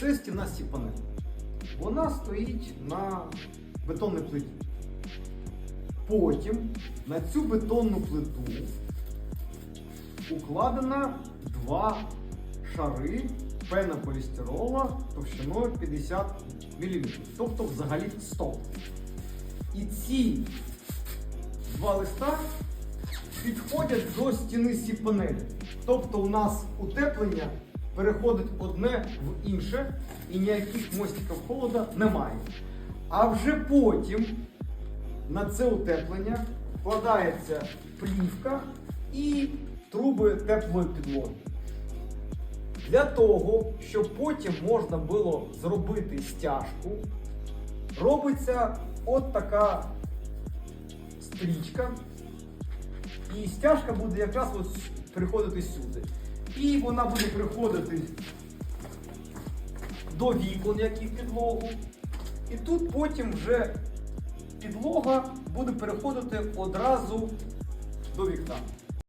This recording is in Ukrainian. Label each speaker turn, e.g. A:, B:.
A: Це стіна сіпане. Вона стоїть на бетонній плиті. Потім на цю бетонну плиту укладено два шари пенополістирола товщиною 50 мм, тобто взагалі 100. І ці два листа підходять до стіни сіп-панелі. Тобто у нас утеплення переходить одне в інше і ніяких мостиків холода немає. А вже потім на це утеплення вкладається плівка і труби теплої підлоги. Для того, щоб потім можна було зробити стяжку, робиться от така стрічка. І стяжка буде якраз от с- приходити сюди. І вона буде приходити до вікон, які в підлогу. І тут потім вже підлога буде переходити одразу до вікна.